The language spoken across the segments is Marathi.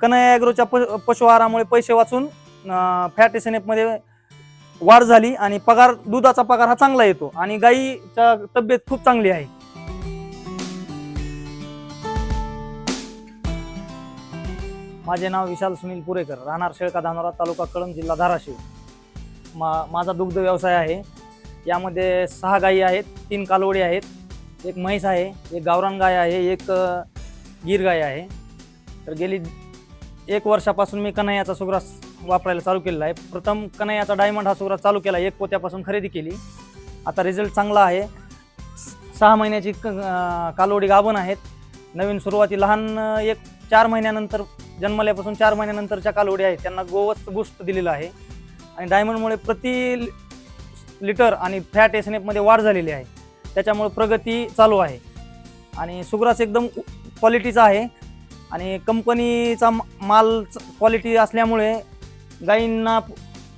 कन्हैया ॲग्रोच्या प पशु आहारामुळे पैसे वाचून फॅट एस वाढ झाली आणि पगार दुधाचा पगार हा चांगला येतो आणि गाईच्या तब्येत खूप चांगली आहे. माझे नाव विशाल सुनील पुरेकर राहणार शेळका धानोरा तालुका कळंब जिल्हा धाराशिव. मा माझा दुग्ध व्यवसाय आहे. यामध्ये सहा गायी आहेत तीन कालवडी आहेत एक म्हैस आहे एक गावरान गाय आहे एक गीर गाय आहे. तर गेली एक वर्षापासून मी कन्हैयाचा सुग्रास वापरायला चालू केलेला आहे. प्रथम कन्हैयाचा डायमंड हा सुग्रास चालू केला एक पोत्यापासून खरेदी केली. आता रिझल्ट चांगला आहे. सहा महिन्याची क- कालवडी गाभण आहेत. नवीन सुरुवाती लहान एक चार महिन्यानंतर जन्मल्यापासून चार महिन्यानंतरच्या कालवडी आहेत. त्यांना गोवत बूस्ट दिलेलं आहे. आणि डायमंडमुळे प्रति लिटर आणि फॅट एस वाढ झालेली आहे. त्याच्यामुळे प्रगती चालू आहे. आणि सुग्रास एकदम क्वालिटीचा आहे. आणि कंपनीचा माल क्वालिटी असल्यामुळे गायींना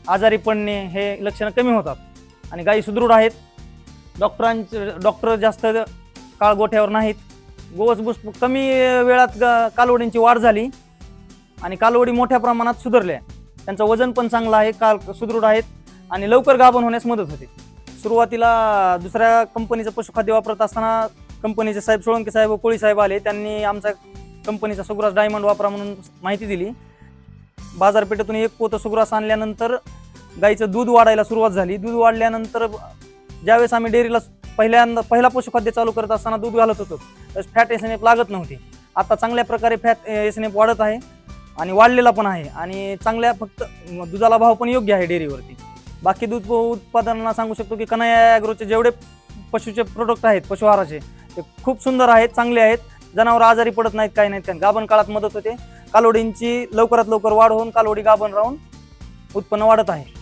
आजारी पडणे हे लक्षणं कमी होतात. आणि गायी सुदृढ आहेत. डॉक्टरांचे डॉक्टर जास्त काळ गोठ्यावर नाहीत. गोवस बुस कमी वेळात ग- कालवडींची वाढ झाली. आणि कालवडी मोठ्या प्रमाणात सुधारल्या. त्यांचं वजन पण चांगलं आहे. काल सुदृढ आहेत. आणि लवकर गाभण होण्यास मदत होते. सुरुवातीला दुसऱ्या कंपनीचं पशुखाद्य वापरत असताना कंपनीचे साहेब सोळंके साहेब कोळी साहेब आले. त्यांनी आमचा कंपनीचा सुग्रास डायमंड वापरा म्हणून माहिती दिली. बाजारपेठेतून एक पोतं सुग्रास आणल्यानंतर गाईचं दूध वाढायला सुरुवात झाली. दूध वाढल्यानंतर ज्यावेळेस आम्ही डेअरीला पहिल्यांदा पहिला पशुखाद्य चालू करत असताना दूध घालत होतो त्यावेळेस फॅट एस एन एफ लागत नव्हती. आता चांगल्या प्रकारे फॅट एस एन एफ वाढत आहे आणि वाढलेला पण आहे आणि चांगल्या फक्त दुधाला भाव पण योग्य आहे डेअरीवरती. बाकी दूध उत्पादनांना सांगू शकतो की कन्हैया ॲग्रोचे जेवढे पशुचे प्रोडक्ट आहेत पशुहाराचे ते खूप सुंदर आहेत चांगले आहेत. जनावर आजारी पडत नाहीत काही नाहीत. कारण गाभण काळात मदत होते. कालोडींची लवकरात लवकर वाढ होऊन कालोडी गाभण राहून उत्पन्न वाढत आहे.